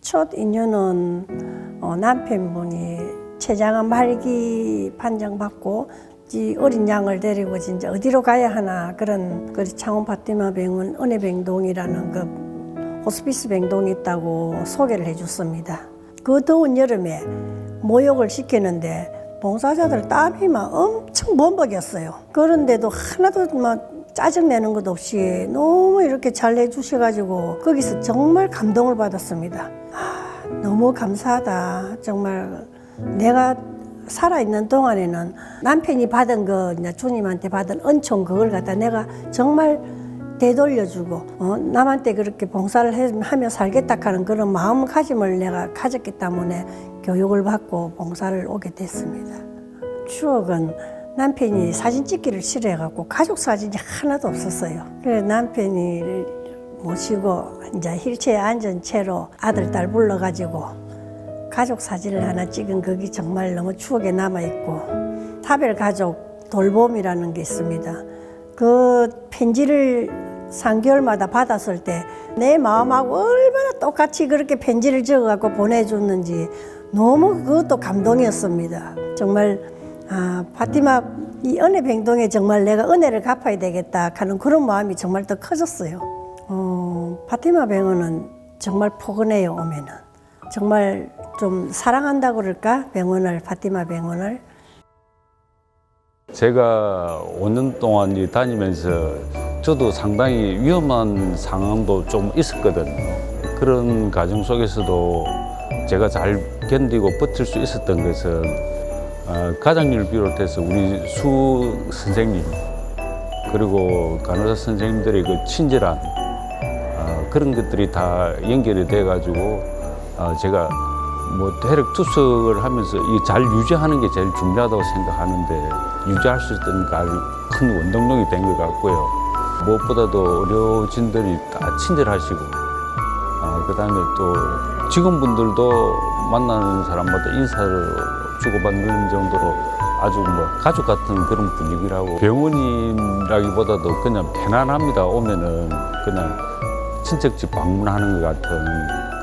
첫 인연은 어, 남편분이 췌장암 말기 판정받고 이 어린 양을 데리고 진짜 어디로 가야 하나 그런 그 창원 파티마 병원 은혜병동이라는 그 호스피스 병동이 있다고 소개를 해줬습니다. 그 더운 여름에 모욕을 시키는데 봉사자들 땀이 막 엄청 범벅이었어요. 그런데도 하나도 막 짜증내는 것 없이 너무 이렇게 잘 해주셔가지고 거기서 정말 감동을 받았습니다. 아, 너무 감사하다. 정말 내가 살아있는 동안에는 남편이 받은 거, 주님한테 받은 은총 그걸 갖다 내가 정말 되돌려주고 어, 남한테 그렇게 봉사를 해- 하며 살겠다 하는 그런 마음가짐을 내가 가졌기 때문에 교육을 받고 봉사를 오게 됐습니다. 추억은 남편이 사진 찍기를 싫어해갖고 가족 사진이 하나도 없었어요. 그래서 남편이 모시고 이제 휠체어에 앉은 채로 아들 딸 불러가지고 가족 사진을 하나 찍은 거기 정말 너무 추억에 남아 있고 타벨 가족 돌봄이라는 게 있습니다. 그 편지를 3개월마다 받았을 때 내 마음하고 얼마나 똑같이 그렇게 편지를 적어갖고 보내줬는지 너무 그것도 감동이었습니다. 정말 아, 파티마 이 은혜 병동에 정말 내가 은혜를 갚아야 되겠다 하는 그런 마음이 정말 더 커졌어요. 어, 파티마 병원은 정말 포근해요 오면은. 정말 좀 사랑한다고 그럴까? 병원을 파티마 병원을 제가 5년 동안 이 다니면서 저도 상당히 위험한 상황도 좀 있었거든요. 그런 과정 속에서도 제가 잘 견디고 버틸 수 있었던 것은 어, 가장님을 비롯해서 우리 수 선생님 그리고 간호사 선생님들의 그 친절한 어, 그런 것들이 다 연결이 돼가지고 어, 제가 뭐 혈액 투석을 하면서 이 잘 유지하는 게 제일 중요하다고 생각하는데 유지할 수 있던 게 아주 큰 원동력이 된 것 같고요. 무엇보다도 의료진들이 다 친절하시고 어, 그다음에 또 직원분들도 만나는 사람마다 인사를 주고받는 정도로 아주 뭐 가족 같은 그런 분위기라고 병원이라기보다도 그냥 편안합니다 오면은 그냥 친척집 방문하는 것 같은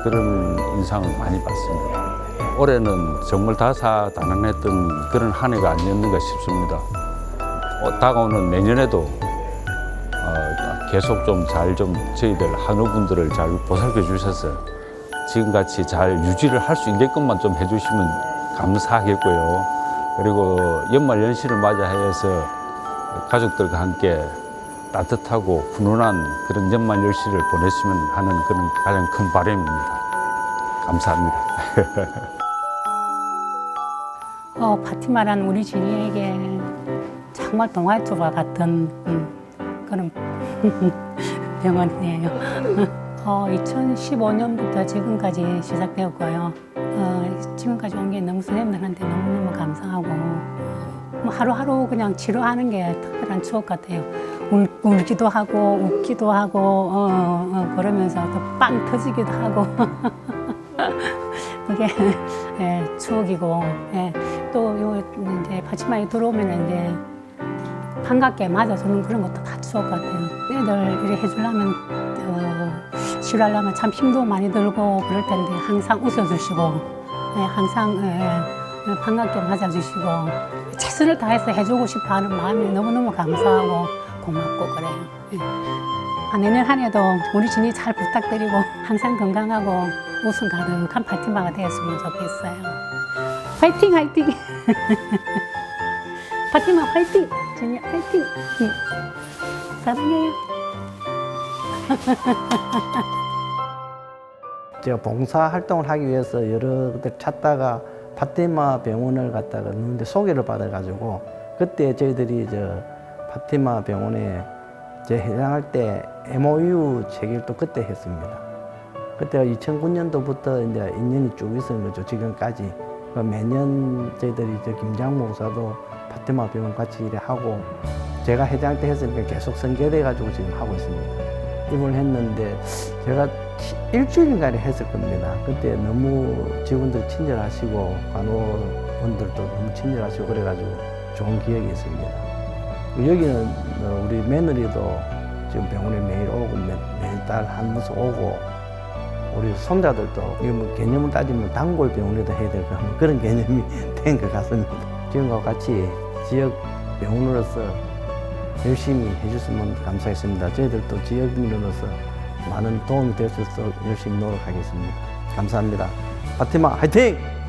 그런 인상을 많이 받습니다. 올해는 정말 다사다난했던 그런 한 해가 아니었는가 싶습니다. 어, 다가오는 내년에도 어, 계속 좀잘좀 저희들 한우분들을 잘 보살펴 주셔서 지금같이 잘 유지를 할 수 있게끔만 좀 해주시면 감사하겠고요. 그리고 연말 연시를 맞이해서 가족들과 함께 따뜻하고 훈훈한 그런 연말 연시를 보냈으면 하는 그런 가장 큰 바람입니다. 감사합니다. 어, 파티마란 우리 진이에게 정말 동화투와 같은 음, 그런 병원이에요. 어, 2015년부터 지금까지 시작되었고요. 어, 지금까지 온 게 너무 선생님들한테 너무너무 감사하고 뭐 하루하루 그냥 치료하는 게 특별한 추억 같아요. 울, 울기도 하고 웃기도 하고 어, 어, 그러면서 또 빵 터지기도 하고 그게 예, 추억이고 예, 또요 이제 파치마에 들어오면 이제 반갑게 맞아주는 그런 것도 다 추억 같아요. 애들 이렇게 해주려면 어, 치료하려면 참 힘도 많이 들고 그럴 텐데 항상 웃어주시고 예, 항상 예, 예, 반갑게 맞아주시고 최선을 다해서 해주고 싶어하는 마음이 너무너무 감사하고 고맙고 그래요. 예. 아, 내년 한 해도 우리 진이 잘 부탁드리고 항상 건강하고 웃음 가득한 파티마가 되었으면 좋겠어요. 화이팅 화이팅! 파티마 화이팅! 진이 화이팅! 응. 사랑해요. 제가 봉사 활동을 하기 위해서 여러 군데 찾다가 파티마 병원을 갔다가 넣는데 소개를 받아가지고 그때 저희들이 저 파티마 병원에 제 해당할 때 MOU 체결 또 그때 했습니다. 그때가 2009년도부터 이제 인연이 쭉 있었는 거죠 지금까지 그 매년 저희들이 저 김장 목사도 파티마 병원 같이 일하고 제가 회장 때 했으니까 계속 선계돼 가지고 지금 하고 있습니다. 입을 했는데 제가 일주일간에 했을 겁니다. 그때 너무 직원들 친절하시고 간호원들도 너무 친절하시고 그래가지고 좋은 기억이 있습니다. 여기는 어, 우리 며느리도 지금 병원에 매일 오고 매, 매달 한 번씩 오고 우리 손자들도 이거 뭐 개념을 따지면 단골 병원에도 해야 될거 하면 그런 개념이 된 것 같습니다. 지금과 같이 지역 병원으로서 열심히 해줬으면 감사하겠습니다. 저희들도 지역민으로서 많은 도움이 될 수 있도록 열심히 노력하겠습니다. 감사합니다. 파티마 화이팅!